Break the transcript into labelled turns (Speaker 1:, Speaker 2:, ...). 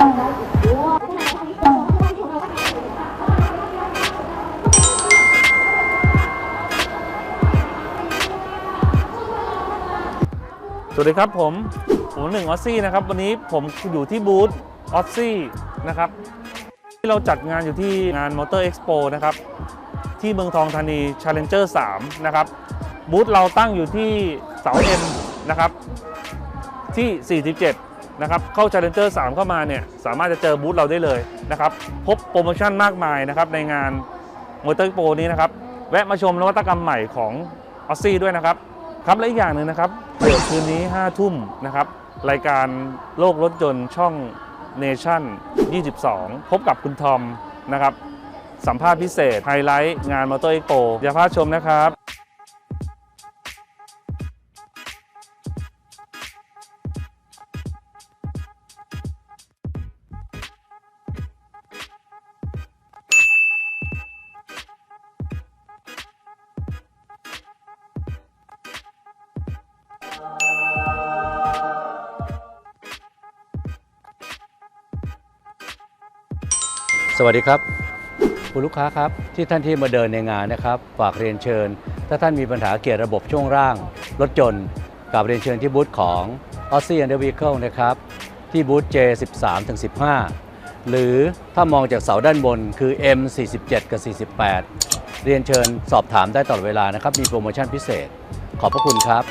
Speaker 1: สวัสดีครับผมผมหนึ่งออซซี่นะครับ วันนี้ผมอยู่ที่บูธออซซี่นะครับ ที่เราจัดงานอยู่ที่งานมอเตอร์เอ็กซ์โปนะครับ ที่เมืองทองธานี Challenger 3 นะครับ บูธเราตั้งอยู่ที่เสาเอ็นนะครับ ที่ 47 นะครับเข้า Challenger 3 เข้ามาเนี่ยสามารถจะเจอบูธเราได้เลยนะครับพบโปรโมชั่นมากมายนะครับในงานมอเตอร์อ็กซ์โปนี้นะครับแวะมาชมนวัตกรรมใหม่ของออซซี่ด้วยนะครับครับและอีกอย่างหนึ่งนะครับเดี๋ยวคืนนี้5ทุ่มนะครับรายการโลกรถยนต์ช่องเนชั่น 22 พบกับคุณทอมนะครับสัมภาษณ์พิเศษไฮไลท์งานมอเตอร์อ็กโปอย่าพลาดชมนะครับ
Speaker 2: สวัสดีครับ คุณลูกค้าครับที่ท่านที่มาเดินในงานนะครับ ฝากเรียนเชิญ ถ้าท่านมีปัญหาเกี่ยวกับระบบช่วงร่าง รถยนกับเรียนเชิญที่บูธของ a u s s i e Under Vehicle นะครับ ที่บูธ J13 ถึง15 หรือถ้ามองจากเสาด้านบนคือ M47 กับ 48 เรียนเชิญสอบถามได้ตลอดเวลานะครับ มีโปรโมชั่นพิเศษ ขอบพระคุณครับ